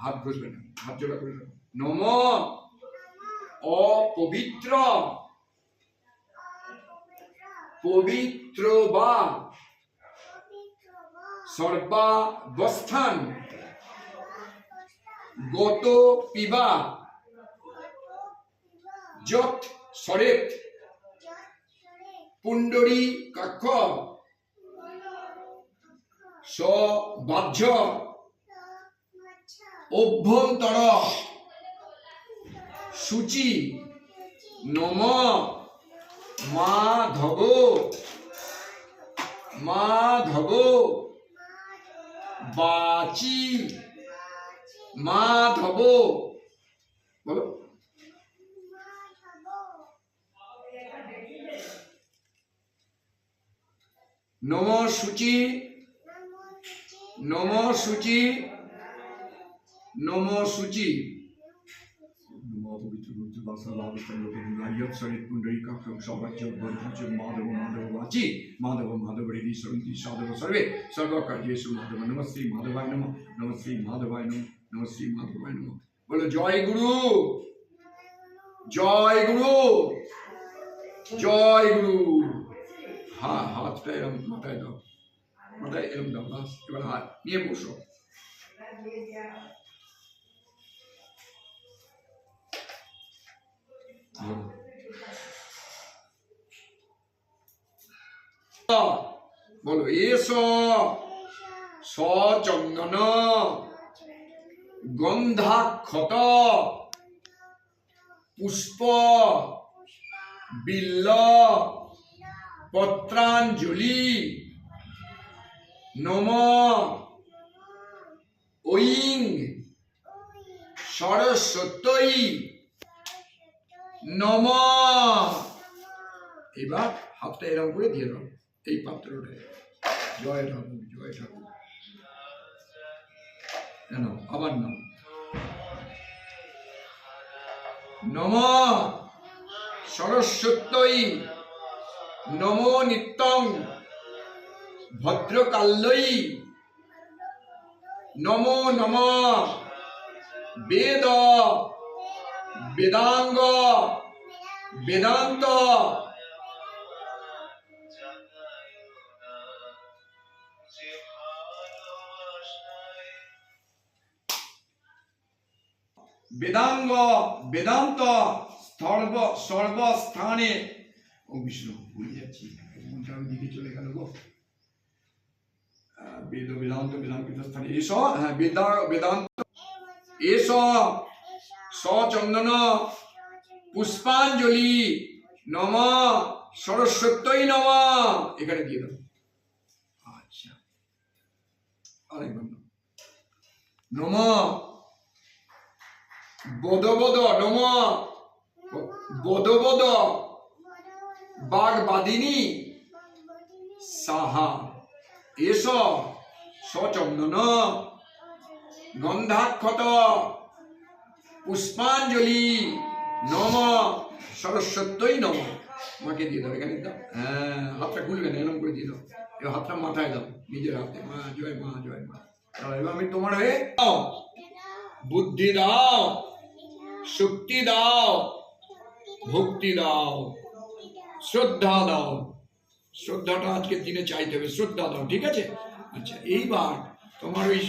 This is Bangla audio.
হাত ঘষবে না, হাত জোড়া করে নম! অপবিত্র। পবিত্র বা সর্বাবস্থান। গত পিবা। যত সরেত। পুণ্ডরী কাক্ষ। সবাহ্য অভ্যন্তর। সূচি। নম। মাধব। মাধব। বাচি। মাধব। বলো। নম সূচি। নম সূচি। কক্ষম সবাচ্য বন্ধুচ মাধব মাধব বাচি মাধব মাধব হৃদি সরন্তি সাধব সর্বে সর্বকার্যেষু মাধব নমস্তে মাধবায় নম নমস্তে মাধবায় নম বলো জয় গুরু জয় গুরু জয় গুরু হ্যাঁ হাতটা এরম মাথায় দাও মাথায় এরম দাও এবার হাত নিয়ে বসো বলো এসো। সচন্দন গন্ধাক্ষত পুষ্প বিল্ল পত্রাঞ্জলি নম ঐং সরস্বতী নম। এবার হাতটা এরকম করে দিয়ে দাও। এই পাত্রটা। জয় ঠাকুর জয় ঠাকুর। কেন আবার নাম নম। সরস্বতী নম নিত্যং ভদ্রকাল্যই নম নম। বেদ বেদাঙ্গ। বেদান্ত। বেদাঙ্গ, বেদান্ত সর্ব সর্বস্থানে। ও বিষ্ণু, ভুলে যাচ্ছি। মনটা দিকে চলে গেল গো। বেদ, বেদান্ত বেদাঙ্কিত স্থানে এস হ্যাঁ বেদা বেদান্ত। এস। সচন্দন পুষ্পাঞ্জলি নম সরস্বতী নম। এখানে দিয়ে দাও। আচ্ছা। আরেকবার। নম। বদ বদ নম। বদ বদ বাঘ বাদিনী সাহা। এস। সচন্দন। গন্ধাক্ষত। পুষ্পাঞ্জলি। নম সরস্বতী নম। মাকে দিয়ে দাও, এখানে দাও। হ্যাঁ হাতটা খুলবে না, এরকম করে দিয়ে দাও। এবার হাতটা মাথায় দাও, নিজের হাতে। মা, জয় মা জয় মা। এবার আমি তোমার হয়ে দাও। বুদ্ধি দাও, শক্তি দাও, ভক্তি দাও, শ্রদ্ধা দাও। শ্রদ্ধাটা আজকের দিনে চাইতে হবে, শ্রদ্ধা দাও, ঠিক আছে? আচ্ছা এইবার তোমার ওই